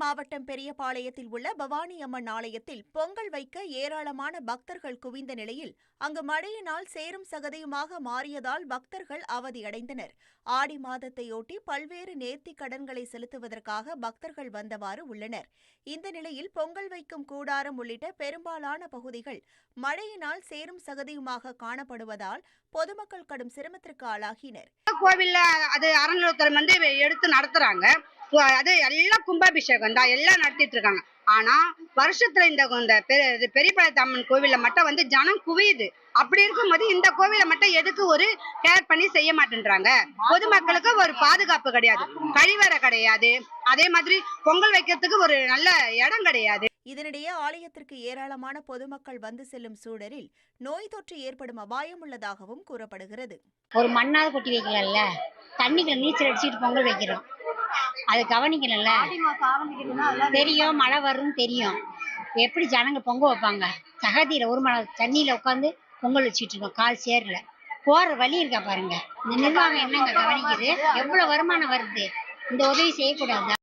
மாவட்டம் பெரியபாளையத்தில் உள்ள பவானி அம்மன் ஆலயத்தில் பொங்கல் வைக்க ஏராளமான பக்தர்கள் குவிந்த நிலையில் அங்கு மழையினால் சேரும் சகதியுமாக மாறியதால் பக்தர்கள் அவதியடைந்தனர். ஆடி மாதத்தையொட்டி பல்வேறு நேர்த்தி கடன்களை செலுத்துவதற்காக பக்தர்கள் வந்தவாறு உள்ளனர். இந்த நிலையில் பொங்கல் வைக்கும் கூடாரம் உள்ளிட்ட பெரும்பாலான பகுதிகள் மழையினால் சேரும் சகதியுமாக காணப்படுவதால் பொதுமக்கள் கடும் சிரமத்திற்கு ஆளாகினர். கோவில்ல அது அறநிலையத்துறை வந்து எடுத்து நடத்துறாங்க. அது எல்லாம் கும்பாபிஷேகம் தான். எல்லாம் நடத்திட்டு இருக்காங்க. ஆனா வருஷத்துல இந்த இந்த பெ- இது பெரியபாளையத்து அம்மன் கோவில்ல மட்டும் வந்து ஜனம் குவியுது. அப்படி இருக்கும்போது இந்த கோவிலை மட்டும் எதுக்கு ஒரு கேர் பண்ணி செய்ய மாட்டேன்றாங்க? பொதுமக்களுக்கு ஒரு பாதுகாப்பு கிடையாது. கழிவறை கிடையாது. அதே மாதிரி பொங்கல் வைக்கிறதுக்கு ஒரு நல்ல இடம் கிடையாது. இதனிடையே ஆலயத்திற்கு ஏராளமான பொதுமக்கள் வந்து செல்லும் சூழலில் நோய் தொற்று ஏற்படும் அபாயம் உள்ளதாகவும் கூறப்படுகிறது. ஒரு மண்ணாவது கொட்டி வைக்கலாம்ல? தண்ணிக்குள்ள நீச்சல் அடிச்சுட்டு பொங்கல் வைக்கிறோம். அது கவனிக்கணும்ல. தெரியும் மழை வரும்னு தெரியும். எப்படி ஜனங்க பொங்க வைப்பாங்க? சகதியில ஒரு மழை தண்ணியில உட்காந்து பொங்கல் வச்சுட்டு இருக்கோம் கால் சேர்ல. போற வழி இருக்கா பாருங்க. இந்த நிர்வாகம் என்னங்க கவனிக்குது? எவ்வளவு வருமானம் வருது? இந்த உதவி செய்யக்கூடாது?